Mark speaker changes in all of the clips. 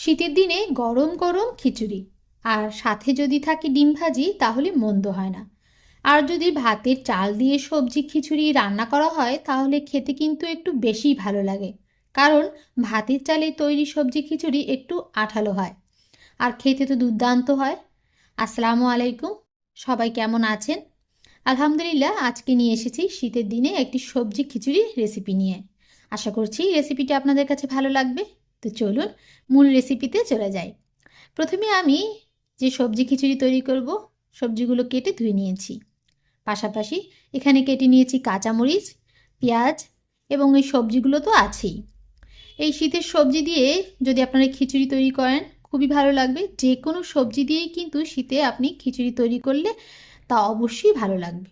Speaker 1: শীতের দিনে গরম গরম খিচুড়ি। আর সাথে যদি থাকে ডিম ভাজি, তাহলে মন্দ হয় না। আর যদি ভাতের চাল দিয়ে সবজি খিচুড়ি রান্না করা হয়, তাহলে খেতে কিন্তু একটু বেশি ভালো লাগে। কারণ ভাতের চালে তৈরি সবজি খিচুড়ি একটু আঠালো হয়। আর খেতে তো দুর্দান্ত হয়। আসসালামু আলাইকুম। সবাই কেমন আছেন? আলহামদুলিল্লাহ, আজকে নিয়ে এসেছি শীতের দিনে একটি সবজি খিচুড়ি রেসিপি নিয়ে। আশা করছি রেসিপিটি আপনাদের কাছে ভালো লাগবে। তো চলুন মূল রেসিপিতে চলে যাই। প্রথমে আমি যে সবজি খিচুড়ি তৈরি করব, সবজিগুলো কেটে ধুয়ে নিয়েছি। পাশাপাশি এখানে কেটে নিয়েছি কাঁচামরিচ, পেঁয়াজ এবং এই সবজিগুলো তো আছেই। এই শীতের সবজি দিয়ে যদি আপনারা খিচুড়ি তৈরি করেন, খুবই ভালো লাগবে। যে কোনো সবজি দিয়েই কিন্তু শীতে আপনি খিচুড়ি তৈরি করলে তা অবশ্যই ভালো লাগবে।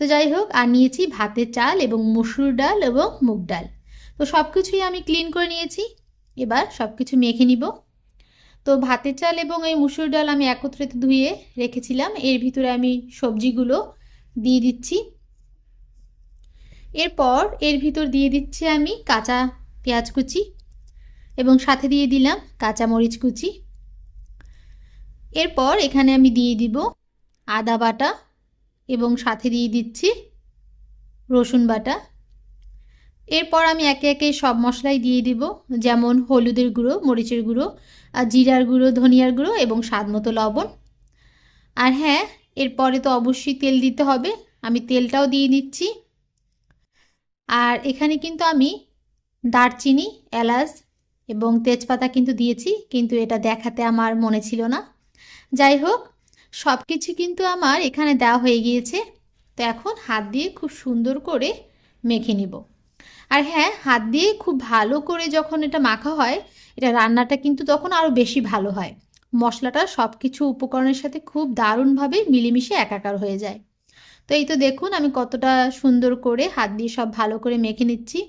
Speaker 1: তো যাই হোক, আর নিয়েছি ভাতের চাল এবং মসুর ডাল এবং মুগ ডাল। তো সব কিছুই আমি ক্লিন করে নিয়েছি। এবার সব কিছু মেখে নিব। তো ভাতের চাল এবং এই মুসুর ডাল আমি একত্রিত ধুয়ে রেখেছিলাম। এর ভিতরে আমি সবজিগুলো দিয়ে দিচ্ছি। এরপর এর ভিতর দিয়ে দিচ্ছি আমি কাঁচা পেঁয়াজ কুচি এবং সাথে দিয়ে দিলাম কাঁচা মরিচ কুচি। এরপর এখানে আমি দিয়ে দিব আদা বাটা এবং সাথে দিয়ে দিচ্ছি রসুন বাটা। এরপর আমি একে একে সব মশলাই দিয়ে দিব, যেমন হলুদের গুঁড়ো, মরিচের গুঁড়ো জিরার গুঁড়ো, ধনিয়ার গুঁড়ো এবং স্বাদ মতো লবণ। আর হ্যাঁ এরপরে তো অবশ্যই তেল দিতে হবে, আমি তেলটাও দিয়ে দিচ্ছি। আর এখানে কিন্তু আমি দারচিনি, এলাচ এবং তেজপাতা কিন্তু দিয়েছি, কিন্তু এটা দেখাতে আমার মনে ছিল না। যাই হোক সব কিছু কিন্তু আমার এখানে দেওয়া হয়ে গিয়েছে, তো এখন হাত দিয়ে খুব সুন্দর করে মেখে নিব। আর হ্যাঁ হাত দিয়ে খুব ভালো করে যখন এটা মাখা হয়, এটা রান্নাটা কিন্তু তখন আরও বেশি ভালো হয়। মশলাটা সব কিছু উপকরণের সাথে খুব দারুণভাবে মিলেমিশে একাকার হয়ে যায়। তো এই তো দেখুন, আমি কতটা সুন্দর করে হাত দিয়ে সব ভালো করে মেখে নিচ্ছি।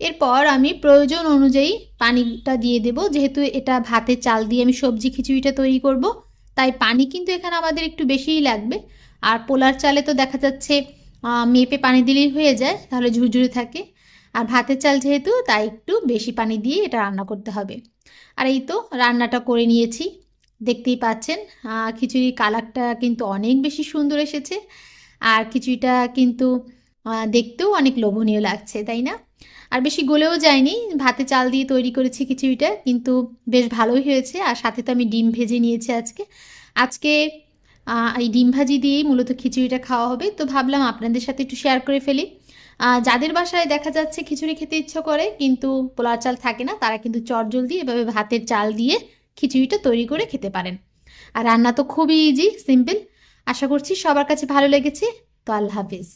Speaker 1: এরপর আমি প্রয়োজন অনুযায়ী পানিটা দিয়ে দেব। যেহেতু এটা ভাতের চাল দিয়ে আমি সবজি খিচুড়িটা তৈরি করব, তাই পানি কিন্তু এখানে আমাদের একটু বেশিই লাগবে। আর পোলার চালে তো দেখা যাচ্ছে মেপে পানি দিলেই হয়ে যায়, তাহলে ঝুরঝুরে থাকে। আর ভাতের চাল যেহেতু, তাই একটু বেশি পানি দিয়ে এটা রান্না করতে হবে। আর এই তো রান্নাটা করে নিয়েছি, দেখতেই পাচ্ছেন। খিচুড়ির কালারটা কিন্তু অনেক বেশি সুন্দর এসেছে। আর খিচুড়িটা কিন্তু দেখতেও অনেক লোভনীয় লাগছে, তাই না? আর বেশি গলেও যায়নি, ভাতে চাল দিয়ে তৈরি করেছি খিচুড়িটা, কিন্তু বেশ ভালোই হয়েছে। আর সাথে তো আমি ডিম ভেজে নিয়েছি আজকে। আজকে এই ডিম ভাজি দিয়েই মূলত খিচুড়িটা খাওয়া হবে। তো ভাবলাম আপনাদের সাথে একটু শেয়ার করে ফেলি। যাদের বাসায় দেখা যাচ্ছে খিচুড়ি খেতে ইচ্ছে করে, কিন্তু পোলার চাল থাকে না, তারা কিন্তু চটজলদি এভাবে ভাতের চাল দিয়ে খিচুড়িটা তৈরি করে খেতে পারেন। আর রান্না তো খুবই ইজি সিম্পল আশা করছি সবার কাছে ভালো লেগেছে। তো আল্লাহ হাফিজ।